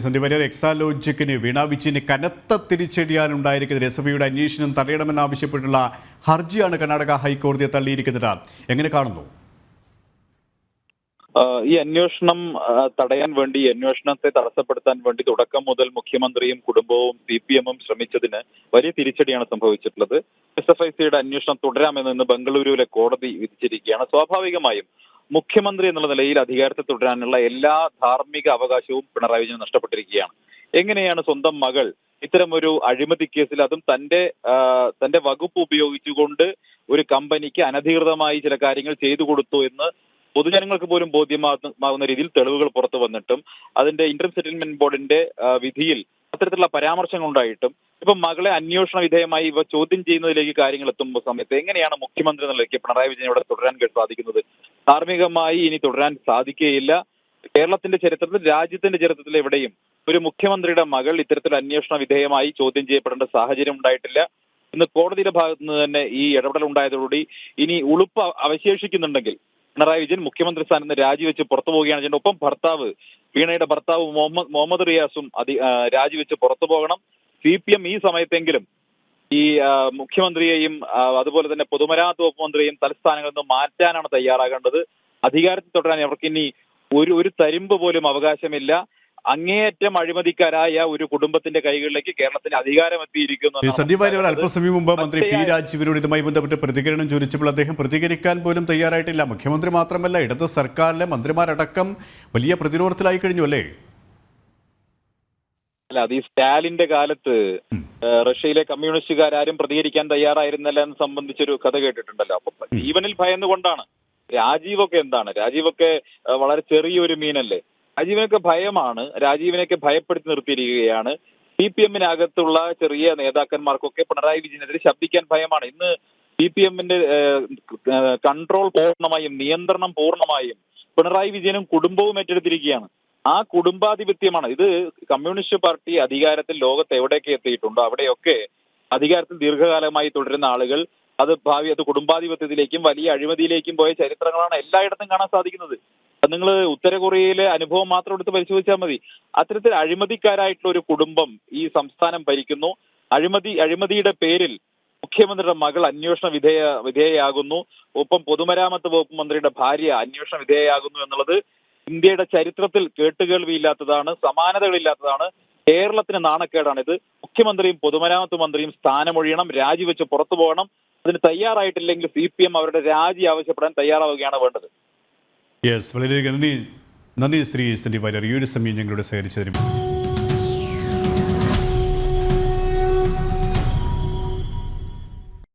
സന്ദീപ് വാര്യർ എക്സാലോജിക്കിന് വീണ കനത്ത തിരിച്ചടിയാണ് ഉണ്ടായിരിക്കുന്നത് എസ് അന്വേഷണം തടയണമെന്നാവശ്യപ്പെട്ടുള്ള ഹർജിയാണ് കർണാടക ഹൈക്കോടതിയെ തള്ളിയിരിക്കുന്നത്. എങ്ങനെ കാണുന്നു? ഈ അന്വേഷണം തടയാൻ വേണ്ടി അന്വേഷണത്തെ തടസ്സപ്പെടുത്താൻ വേണ്ടി തുടക്കം മുതൽ മുഖ്യമന്ത്രിയും കുടുംബവും സി പി എമ്മും ശ്രമിച്ചതിന് വലിയ തിരിച്ചടിയാണ് സംഭവിച്ചിട്ടുള്ളത്. എസ് എഫ് ഐ സിയുടെ അന്വേഷണം തുടരാമെന്ന് ബംഗളൂരുവിലെ കോടതി വിധിച്ചിരിക്കുകയാണ്. സ്വാഭാവികമായും മുഖ്യമന്ത്രി എന്നുള്ള നിലയിൽ അധികാരത്തിൽ തുടരാനുള്ള എല്ലാ ധാർമ്മിക അവകാശവും പിണറായി വിജയൻ നഷ്ടപ്പെട്ടിരിക്കുകയാണ്. എങ്ങനെയാണ് സ്വന്തം മകൾ ഇത്തരമൊരു അഴിമതി കേസിൽ അതും തന്റെ തന്റെ വകുപ്പ് ഉപയോഗിച്ചുകൊണ്ട് ഒരു കമ്പനിക്ക് അനധികൃതമായി ചില കാര്യങ്ങൾ ചെയ്തു കൊടുത്തു എന്ന് പൊതുജനങ്ങൾക്ക് പോലും ബോധ്യമാകുന്ന രീതിയിൽ തെളിവുകൾ പുറത്തു വന്നിട്ടും അതിന്റെ ഇന്റർ സെറ്റിൽമെന്റ് ബോർഡിന്റെ വിധിയിൽ അത്തരത്തിലുള്ള പരാമർശങ്ങൾ ഉണ്ടായിട്ടും ഇപ്പൊ മകളെ അന്വേഷണ വിധേയമായി ഇവ ചോദ്യം ചെയ്യുന്നതിലേക്ക് കാര്യങ്ങൾ എത്തുമ്പോൾ സമയത്ത് എങ്ങനെയാണ് മുഖ്യമന്ത്രി നിലയ്ക്ക് പിണറായി വിജയൻ ഇവിടെ തുടരാൻ സാധിക്കുന്നത് ധാർമ്മികമായി ഇനി തുടരാൻ സാധിക്കുകയില്ല കേരളത്തിന്റെ ചരിത്രത്തിൽ രാജ്യത്തിന്റെ ചരിത്രത്തിൽ എവിടെയും ഒരു മുഖ്യമന്ത്രിയുടെ മകൾ ഇത്തരത്തിൽ അന്വേഷണ വിധേയമായി ചോദ്യം ചെയ്യപ്പെടേണ്ട സാഹചര്യം ഉണ്ടായിട്ടില്ല. ഇന്ന് കോടതിയുടെ ഭാഗത്തു നിന്ന് തന്നെ ഈ ഇടപെടൽ ഉണ്ടായതോടുകൂടി ഇനി ഉളുപ്പ് അവശേഷിക്കുന്നുണ്ടെങ്കിൽ പിണറായി വിജയൻ മുഖ്യമന്ത്രി സ്ഥാനത്ത് നിന്ന് രാജിവെച്ച് പുറത്തു പോവുകയാണ് ചെയ്യുന്നത് ഒപ്പം ഭർത്താവ് വീണയുടെ ഭർത്താവ് മുഹമ്മദ് മുഹമ്മദ് റിയാസും അതി രാജിവെച്ച് പുറത്തു പോകണം. സി പി എം ഈ സമയത്തെങ്കിലും ഈ മുഖ്യമന്ത്രിയെയും അതുപോലെ തന്നെ പൊതുമരാമത്ത് വകുപ്പ് മന്ത്രിയെയും തലസ്ഥാനങ്ങളിൽ നിന്ന് മാറ്റാനാണ് തയ്യാറാകേണ്ടത്. അധികാരത്തിൽ തുടരാൻ അവർക്ക് ഇനി ഒരു ഒരു തരിമ്പ് പോലും അവകാശമില്ല. അങ്ങേയറ്റം അഴിമതിക്കാരായ ഒരു കുടുംബത്തിന്റെ കൈകളിലേക്ക് കേരളത്തിന് അധികാരം എത്തിയിരിക്കുന്നു സന്ദീപ് വാര്യർ അല്പസമയം മുമ്പ് മന്ത്രി പി രാജീവരോട് രാജീവിനോട് ഇതുമായി ബന്ധപ്പെട്ട് പ്രതികരണം ചോദിച്ചപ്പോൾ അദ്ദേഹം പ്രതികരിക്കാൻ പോലും തയ്യാറായിട്ടില്ല. മുഖ്യമന്ത്രി മാത്രമല്ല ഇടത് സർക്കാരിലെ മന്ത്രിമാരടക്കം വലിയ പ്രതിരോധത്തിലായി കഴിഞ്ഞു അല്ലേ? അല്ല അത് ഈ സ്റ്റാലിന്റെ കാലത്ത് റഷ്യയിലെ കമ്മ്യൂണിസ്റ്റുകാരും പ്രതികരിക്കാൻ തയ്യാറായിരുന്നില്ല എന്ന് സംബന്ധിച്ചൊരു കഥ കേട്ടിട്ടുണ്ടല്ലോ. അപ്പൊ ജീവനിൽ ഭയന്നുകൊണ്ടാണ്. രാജീവൊക്കെ എന്താണ്? രാജീവൊക്കെ വളരെ ചെറിയൊരു മീനല്ലേ? രാജീവിനൊക്കെ ഭയമാണ്. രാജീവിനെയൊക്കെ ഭയപ്പെടുത്തി നിർത്തിയിരിക്കുകയാണ്. സി പി എമ്മിനകത്തുള്ള ചെറിയ നേതാക്കന്മാർക്കൊക്കെ പിണറായി വിജയനെതിരെ ശബ്ദിക്കാൻ ഭയമാണ്. ഇന്ന് സി പി എമ്മിന്റെ കൺട്രോൾ പൂർണമായും നിയന്ത്രണം പൂർണമായും പിണറായി വിജയനും കുടുംബവും ഏറ്റെടുത്തിരിക്കുകയാണ്. ആ കുടുംബാധിപത്യമാണ്. ഇത് കമ്മ്യൂണിസ്റ്റ് പാർട്ടി അധികാരത്തിൽ ലോകത്ത് എവിടെയൊക്കെ എത്തിയിട്ടുണ്ടോ അവിടെയൊക്കെ അധികാരത്തിൽ ദീർഘകാലമായി തുടരുന്ന ആളുകൾ അത് ഭാവി അത് കുടുംബാധിപത്യത്തിലേക്കും വലിയ അഴിമതിയിലേക്കും പോയ ചരിത്രങ്ങളാണ് എല്ലായിടത്തും കാണാൻ സാധിക്കുന്നത്. നിങ്ങൾ ഉത്തര കൊറിയയിലെ അനുഭവം മാത്രം എടുത്ത് പരിശോധിച്ചാൽ മതി. അത്തരത്തിൽ അഴിമതിക്കാരായിട്ടുള്ള ഒരു കുടുംബം ഈ സംസ്ഥാനം ഭരിക്കുന്നു. അഴിമതി അഴിമതിയുടെ പേരിൽ മുഖ്യമന്ത്രിയുടെ മകൾ അന്വേഷണ വിധേയ വിധേയയാകുന്നു. ഒപ്പം പൊതുമരാമത്ത് വകുപ്പ് മന്ത്രിയുടെ ഭാര്യ അന്വേഷണ വിധേയയാകുന്നു എന്നുള്ളത് ഇന്ത്യയുടെ ചരിത്രത്തിൽ കേട്ടുകേൾവിയില്ലാത്തതാണ് സമാനതകളില്ലാത്തതാണ് കേരളത്തിന് നാണക്കേടാണ് ഇത് മുഖ്യമന്ത്രിയും പൊതുമരാമത്ത് മന്ത്രിയും സ്ഥാനമൊഴിയണം രാജിവെച്ച് പുറത്തു പോകണം. അതിന് തയ്യാറായിട്ടില്ലെങ്കിൽ സി പി എം അവരുടെ രാജി ആവശ്യപ്പെടാൻ തയ്യാറാവുകയാണ് വേണ്ടത്. യെസ് വളരെ നന്ദി. നന്ദി ശ്രീ സന്ദീപ് വാര്യർ ഈ ഒരു സമയം ഞങ്ങളുടെ സഹകരിച്ചതിനും